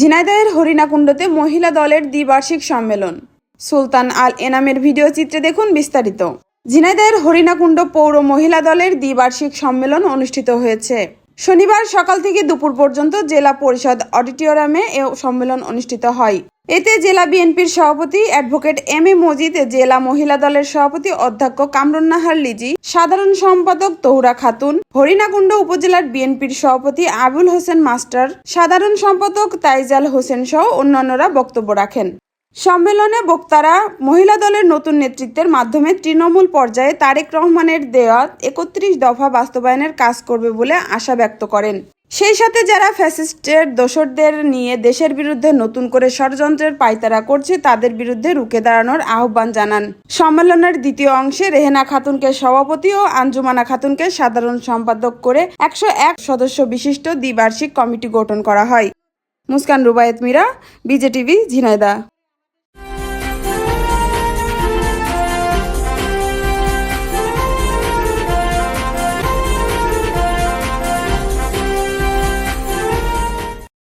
ঝিনাইদহের হরিণাকুণ্ডতে মহিলা দলের দ্বিবার্ষিক সম্মেলন। সুলতান আল এনামের ভিডিও চিত্রে দেখুন বিস্তারিত। ঝিনাইদহের হরিণাকুণ্ড পৌর মহিলা দলের দ্বিবার্ষিক সম্মেলন অনুষ্ঠিত হয়েছে। শনিবার সকাল থেকে দুপুর পর্যন্ত জেলা পরিষদ অডিটোরিয়ামে এ সম্মেলন অনুষ্ঠিত হয়। এতে জেলা বিএনপির সভাপতি অ্যাডভোকেট এম এ মজিদ, জেলা মহিলা দলের সভাপতি অধ্যক্ষ কামরুন্নাহার লিজি, সাধারণ সম্পাদক তৌরা খাতুন, হরিণাকুণ্ড উপজেলার বিএনপির সভাপতি আবুল হোসেন মাস্টার, সাধারণ সম্পাদক তাইজাল হোসেন সহ অন্যান্যরা বক্তব্য রাখেন। সম্মেলনে বক্তারা মহিলা দলের নতুন নেতৃত্বের মাধ্যমে তৃণমূল পর্যায়ে তারেক রহমানের দেওয়া একত্রিশ দফা বাস্তবায়নের কাজ করবে বলে আশা ব্যক্ত করেন। সেই সাথে যারা ফ্যাসিস্টের দোসরদের নিয়ে দেশের বিরুদ্ধে নতুন করে ষড়যন্ত্রের পায়তারা করছে, তাদের বিরুদ্ধে রুখে দাঁড়ানোর আহ্বান জানান। সম্মেলনের দ্বিতীয় অংশে রেহেনা খাতুনকে সভাপতি ও আঞ্জুমানা খাতুনকে সাধারণ সম্পাদক করে একশো এক সদস্য বিশিষ্ট দ্বিবার্ষিক কমিটি গঠন করা হয়। মুস্কান রুবায়েত মীরা, বিজেটিভি ঝিনাইদা